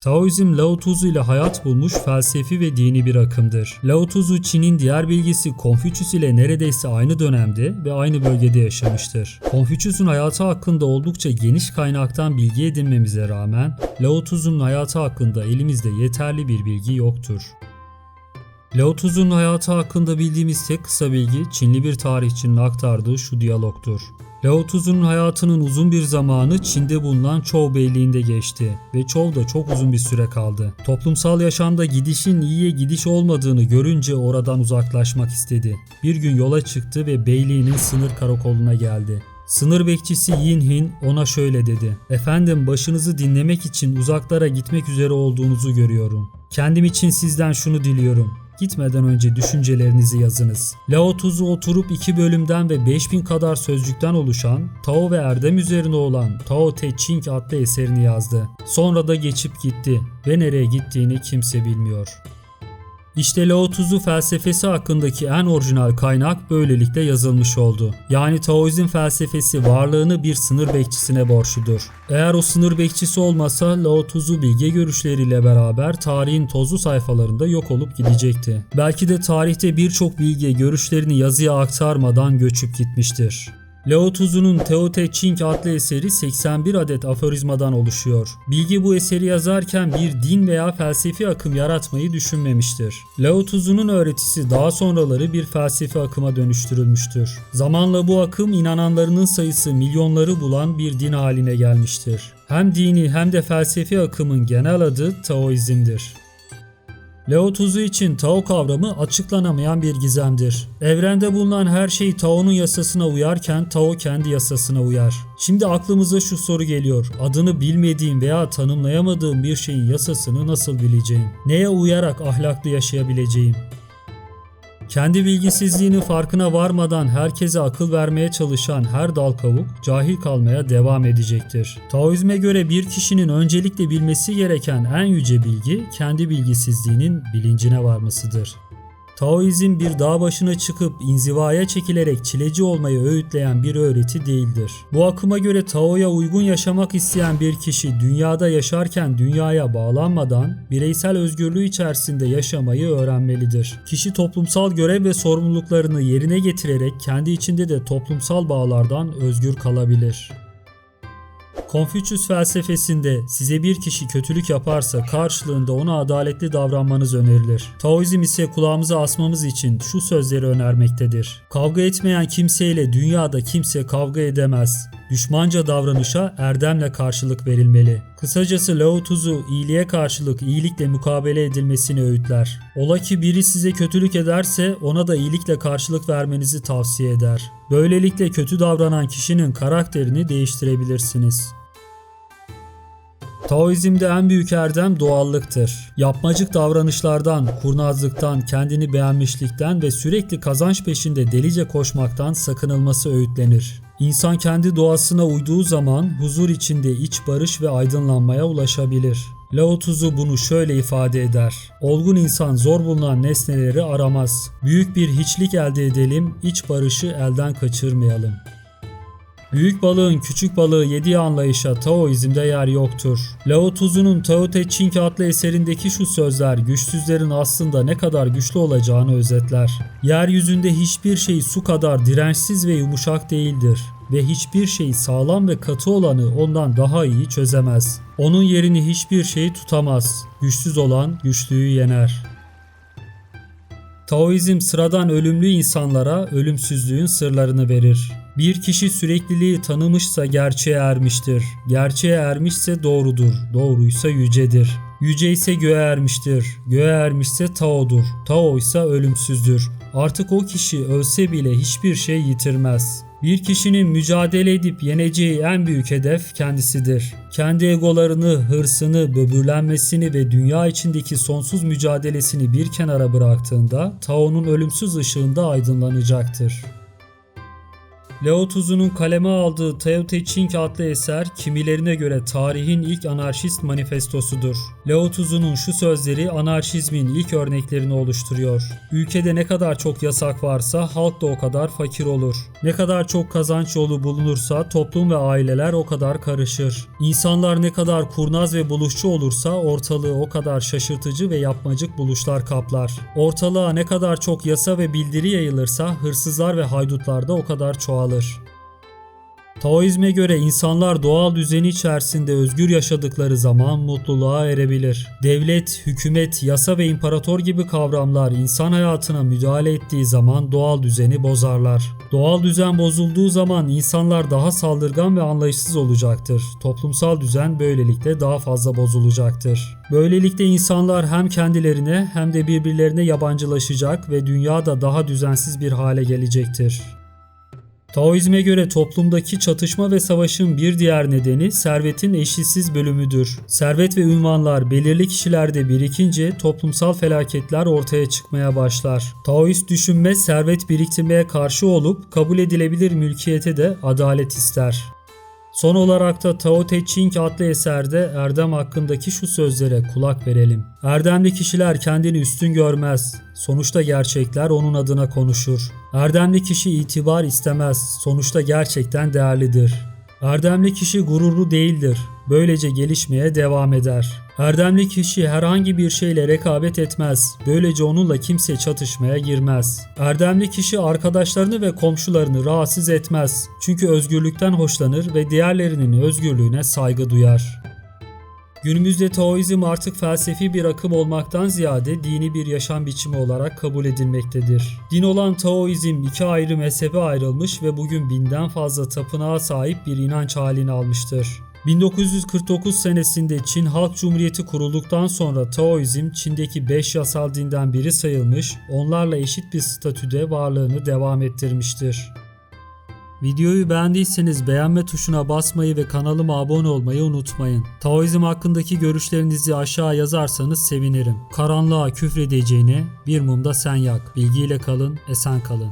Taoizm Lao Tzu ile hayat bulmuş felsefi ve dini bir akımdır. Lao Tzu Çin'in diğer bilgisi Konfüçyüs ile neredeyse aynı dönemde ve aynı bölgede yaşamıştır. Konfüçyüs'ün hayatı hakkında oldukça geniş kaynaktan bilgi edinmemize rağmen Lao Tzu'nun hayatı hakkında elimizde yeterli bir bilgi yoktur. Lao Tzu'nun hayatı hakkında bildiğimiz tek kısa bilgi Çinli bir tarihçinin aktardığı şu diyalogtur. Lao Tzu'nun hayatının uzun bir zamanı Çin'de bulunan Çou Beyliği'nde geçti ve Çou da çok uzun bir süre kaldı. Toplumsal yaşamda gidişin iyiye gidiş olmadığını görünce oradan uzaklaşmak istedi. Bir gün yola çıktı ve beyliğinin sınır karakoluna geldi. Sınır bekçisi Yin Hin ona şöyle dedi. Efendim başınızı dinlemek için uzaklara gitmek üzere olduğunuzu görüyorum. Kendim için sizden şunu diliyorum. Gitmeden önce düşüncelerinizi yazınız. Lao Tzu oturup iki bölümden ve 5000 kadar sözcükten oluşan Tao ve Erdem üzerine olan Tao Te Ching adlı eserini yazdı. Sonra da geçip gitti ve nereye gittiğini kimse bilmiyor. İşte Lao Tzu felsefesi hakkındaki en orijinal kaynak böylelikle yazılmış oldu. Yani Taoizm felsefesi varlığını bir sınır bekçisine borçludur. Eğer o sınır bekçisi olmasa Lao Tzu bilge görüşleriyle beraber tarihin tozlu sayfalarında yok olup gidecekti. Belki de tarihte birçok bilge görüşlerini yazıya aktarmadan göçüp gitmiştir. Lao Tzu'nun Tao Te Ching adlı eseri 81 adet aforizmadan oluşuyor. Bilgi bu eseri yazarken bir din veya felsefi akım yaratmayı düşünmemiştir. Lao Tzu'nun öğretisi daha sonraları bir felsefi akıma dönüştürülmüştür. Zamanla bu akım inananlarının sayısı milyonları bulan bir din haline gelmiştir. Hem dini hem de felsefi akımın genel adı Taoizm'dir. Lao Tzu için Tao kavramı açıklanamayan bir gizemdir. Evrende bulunan her şey Tao'nun yasasına uyarken Tao kendi yasasına uyar. Şimdi aklımıza şu soru geliyor. Adını bilmediğim veya tanımlayamadığım bir şeyin yasasını nasıl bileceğim? Neye uyarak ahlaklı yaşayabileceğim? Kendi bilgisizliğinin farkına varmadan herkese akıl vermeye çalışan her dal kavuk cahil kalmaya devam edecektir. Taoizme göre bir kişinin öncelikle bilmesi gereken en yüce bilgi kendi bilgisizliğinin bilincine varmasıdır. Taoizm bir dağ başına çıkıp inzivaya çekilerek çileci olmayı öğütleyen bir öğreti değildir. Bu akıma göre Tao'ya uygun yaşamak isteyen bir kişi dünyada yaşarken dünyaya bağlanmadan bireysel özgürlüğü içerisinde yaşamayı öğrenmelidir. Kişi toplumsal görev ve sorumluluklarını yerine getirerek kendi içinde de toplumsal bağlardan özgür kalabilir. Konfüçyüs felsefesinde size bir kişi kötülük yaparsa karşılığında ona adaletli davranmanız önerilir. Taoizm ise kulağımıza asmamız için şu sözleri önermektedir. Kavga etmeyen kimseyle dünyada kimse kavga edemez. Düşmanca davranışa erdemle karşılık verilmeli. Kısacası Lao Tzu iyiliğe karşılık iyilikle mukabele edilmesini öğütler. Ola ki biri size kötülük ederse ona da iyilikle karşılık vermenizi tavsiye eder. Böylelikle kötü davranan kişinin karakterini değiştirebilirsiniz. Taoizmde en büyük erdem doğallıktır. Yapmacık davranışlardan, kurnazlıktan, kendini beğenmişlikten ve sürekli kazanç peşinde delice koşmaktan sakınılması öğütlenir. İnsan kendi doğasına uyduğu zaman huzur içinde iç barış ve aydınlanmaya ulaşabilir. Lao Tzu bunu şöyle ifade eder. Olgun insan zor bulunan nesneleri aramaz. Büyük bir hiçlik elde edelim, iç barışı elden kaçırmayalım. Büyük balığın küçük balığı yediği anlayışa Taoizm'de yer yoktur. Lao Tzu'nun Tao Te Ching adlı eserindeki şu sözler güçsüzlerin aslında ne kadar güçlü olacağını özetler. Yeryüzünde hiçbir şey su kadar dirençsiz ve yumuşak değildir ve hiçbir şey sağlam ve katı olanı ondan daha iyi çözemez. Onun yerini hiçbir şey tutamaz. Güçsüz olan güçlüyü yener. Taoizm sıradan ölümlü insanlara ölümsüzlüğün sırlarını verir. Bir kişi sürekliliği tanımışsa gerçeğe ermiştir. Gerçeğe ermişse doğrudur. Doğruysa yücedir. Yüce ise göğe ermiştir. Göğe ermişse Tao'dur. Tao ise ölümsüzdür. Artık o kişi ölse bile hiçbir şey yitirmez. Bir kişinin mücadele edip yeneceği en büyük hedef kendisidir. Kendi egolarını, hırsını, böbürlenmesini ve dünya içindeki sonsuz mücadelesini bir kenara bıraktığında Tao'nun ölümsüz ışığında aydınlanacaktır. Lao Tzu'nun kaleme aldığı Tao Te Ching adlı eser kimilerine göre tarihin ilk anarşist manifestosudur. Lao Tzu'nun şu sözleri anarşizmin ilk örneklerini oluşturuyor. Ülkede ne kadar çok yasak varsa halk da o kadar fakir olur. Ne kadar çok kazanç yolu bulunursa toplum ve aileler o kadar karışır. İnsanlar ne kadar kurnaz ve buluşçu olursa ortalığı o kadar şaşırtıcı ve yapmacık buluşlar kaplar. Ortalığa ne kadar çok yasa ve bildiri yayılırsa hırsızlar ve haydutlar da o kadar çoğalır. Taoizme göre insanlar doğal düzeni içerisinde özgür yaşadıkları zaman mutluluğa erebilir. Devlet, hükümet, yasa ve imparator gibi kavramlar insan hayatına müdahale ettiği zaman doğal düzeni bozarlar. Doğal düzen bozulduğu zaman insanlar daha saldırgan ve anlayışsız olacaktır. Toplumsal düzen böylelikle daha fazla bozulacaktır. Böylelikle insanlar hem kendilerine hem de birbirlerine yabancılaşacak ve dünya da daha düzensiz bir hale gelecektir. Taoizme göre toplumdaki çatışma ve savaşın bir diğer nedeni servetin eşitsiz bölümüdür. Servet ve ünvanlar belirli kişilerde birikince toplumsal felaketler ortaya çıkmaya başlar. Taoist düşünme servet biriktirmeye karşı olup kabul edilebilir mülkiyete de adalet ister. Son olarak da Tao Te Ching adlı eserde erdem hakkındaki şu sözlere kulak verelim. Erdemli kişiler kendini üstün görmez. Sonuçta gerçekler onun adına konuşur. Erdemli kişi itibar istemez. Sonuçta gerçekten değerlidir. Erdemli kişi gururlu değildir. Böylece gelişmeye devam eder. Erdemli kişi herhangi bir şeyle rekabet etmez. Böylece onunla kimse çatışmaya girmez. Erdemli kişi arkadaşlarını ve komşularını rahatsız etmez. Çünkü özgürlükten hoşlanır ve diğerlerinin özgürlüğüne saygı duyar. Günümüzde Taoizm artık felsefi bir akım olmaktan ziyade dini bir yaşam biçimi olarak kabul edilmektedir. Din olan Taoizm iki ayrı mezhebe ayrılmış ve bugün binden fazla tapınağa sahip bir inanç halini almıştır. 1949 senesinde Çin Halk Cumhuriyeti kurulduktan sonra Taoizm Çin'deki 5 yasal dinden biri sayılmış, onlarla eşit bir statüde varlığını devam ettirmiştir. Videoyu beğendiyseniz beğenme tuşuna basmayı ve kanalıma abone olmayı unutmayın. Taoizm hakkındaki görüşlerinizi aşağı yazarsanız sevinirim. Karanlığa küfredeceğine bir mumda sen yak. Bilgiyle kalın, esen kalın.